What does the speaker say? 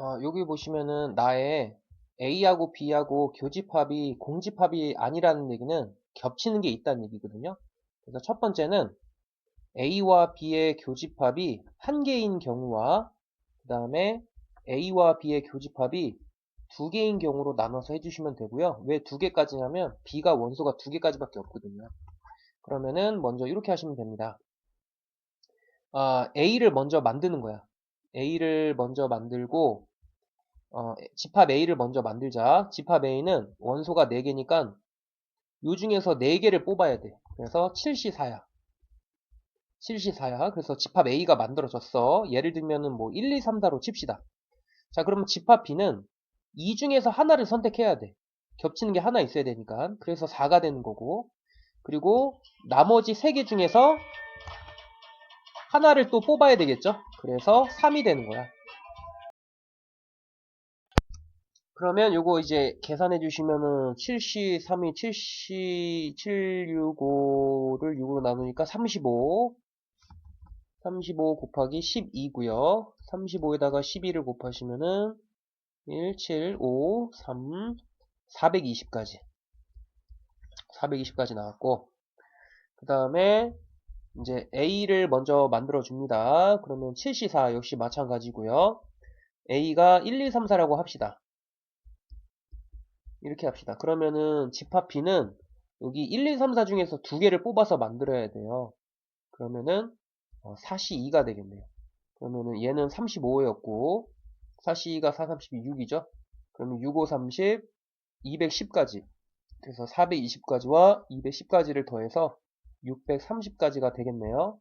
어, 여기 보시면은 나의 A하고 B하고 교집합이 공집합이 아니라는 얘기는 겹치는 게 있다는 얘기거든요. 그래서 첫 번째는 A와 B의 교집합이 한 개인 경우와 그 다음에 A와 B의 교집합이 두 개인 경우로 나눠서 해주시면 되고요. 왜 두 개까지냐면 B가 원소가 두 개까지밖에 없거든요. 그러면은 먼저 이렇게 하시면 됩니다. 아, A를 먼저 만드는 거야. A를 먼저 만들고 어, 집합 A를 먼저 만들자. 집합 A는 원소가 4개니까 요 중에서 4개를 뽑아야 돼. 그래서 7시4야. 7시4야. 그래서 집합 A가 만들어졌어. 예를 들면은 뭐 1, 2, 3, 4로 칩시다. 자, 그러면 집합 B는 이 중에서 하나를 선택해야 돼. 겹치는 게 하나 있어야 되니까. 그래서 4가 되는 거고. 그리고 나머지 3개 중에서 하나를 또 뽑아야 되겠죠? 그래서 3이 되는 거야. 그러면 요거 이제 계산해 주시면은 7시 3이 7시 765를 6으로 나누니까 35 35 곱하기 12고요 35에다가 12를 곱하시면은 1, 7, 5, 3, 420까지 420까지 나왔고 그 다음에 이제 A를 먼저 만들어 줍니다. 그러면 7시4 역시 마찬가지고요. A가 1, 2, 3, 4라고 합시다. 이렇게 합시다. 그러면은 집합 B는 여기 1, 2, 3, 4 중에서 두 개를 뽑아서 만들어야 돼요. 그러면은 4시 2가 되겠네요. 그러면은 얘는 35였고 4시 2가 4, 32, 6이죠. 그러면 6, 5, 30, 210까지 그래서 420까지와 210까지를 더해서 630까지가 되겠네요.